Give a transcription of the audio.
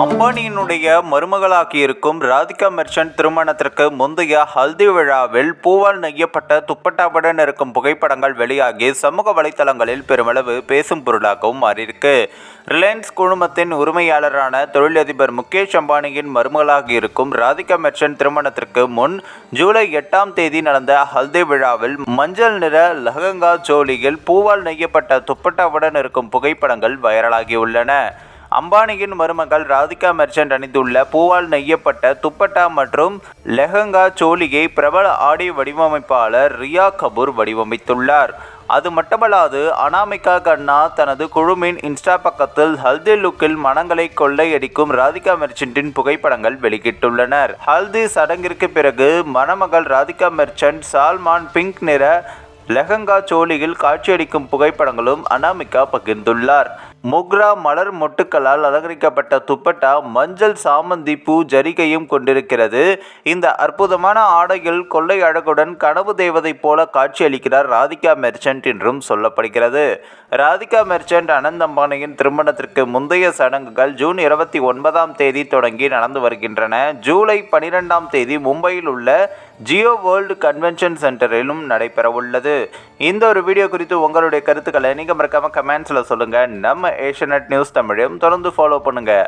அம்பானியினுடைய மருமகளாகி இருக்கும் ராதிகா மெர்ச்சன்ட் திருமணத்திற்கு முந்தைய ஹல்தி விழாவில் பூவால் நெய்யப்பட்ட துப்பட்டாவுடன் இருக்கும் புகைப்படங்கள் வெளியாகி சமூக வலைத்தளங்களில் பெருமளவு பேசும் பொருளாகவும் மாறியிருக்கு. ரிலையன்ஸ் குழுமத்தின் உரிமையாளரான தொழிலதிபர் முகேஷ் அம்பானியின் மருமகளாகி இருக்கும் ராதிகா மெர்ச்சன்ட் திருமணத்திற்கு முன் ஜூலை எட்டாம் தேதி நடந்த ஹல்தி விழாவில் மஞ்சள் நிற லஹங்கா ஜோலியில் பூவால் நெய்யப்பட்ட துப்பட்டாவுடன் இருக்கும் புகைப்படங்கள் வைரலாகியுள்ளன. அம்பானியின் மருமகள் ராதிகா மெர்ச்சன்ட் அணிந்துள்ள பூவால் நெய்யப்பட்ட துப்பட்டா மற்றும் லெஹங்கா சோலியை பிரபல ஆடை வடிவமைப்பாளர் ரியா கபூர் வடிவமைத்துள்ளார். அது மட்டுமல்லாது அனாமிகா கண்ணா தனது குழுமின் இன்ஸ்டா பக்கத்தில் ஹல்தி லுக்கில் மனங்களை கொள்ளையடிக்கும் ராதிகா மெர்ச்சன்ட்டின் புகைப்படங்கள் வெளியிட்டுள்ளனர். ஹல்தி சடங்கிற்கு பிறகு மணமகள் ராதிகா மெர்ச்சன்ட் சால்மான் பிங்க் நிற லெஹங்கா சோலியில் காட்சியளிக்கும் புகைப்படங்களும் அனாமிகா பகிர்ந்துள்ளார். முக்ரா மலர் மொட்டுக்களால் அலங்கரிக்கப்பட்ட துப்பட்டா மஞ்சள் சாமந்தி பூ ஜரிகையும் கொண்டிருக்கிறது. இந்த அற்புதமான ஆடையில் கொள்ளை அழகுடன் கனவு தேவதை போல காட்சியளிக்கிறார் ராதிகா மெர்ச்சன்ட் என்றும் சொல்லப்படுகிறது. ராதிகா மெர்ச்சன்ட் அனந்த் அம்பானியின் திருமணத்திற்கு முந்தைய சடங்குகள் ஜூன் இருபத்தி ஒன்பதாம் தேதி தொடங்கி நடந்து வருகின்றன. ஜூலை பனிரெண்டாம் தேதி மும்பையில் உள்ள ஜியோ வேர்ல்டு கன்வென்ஷன் சென்டரிலும் நடைபெறவுள்ளது. இந்த ஒரு வீடியோ குறித்து உங்களுடைய கருத்துக்களை நீங்கள் மறக்காமல் கமெண்ட்ஸில் சொல்லுங்கள் நம்ம ஏஷியநெட் நியூஸ் தமிழையும் தொடர்ந்து ஃபாலோ பண்ணுங்கள்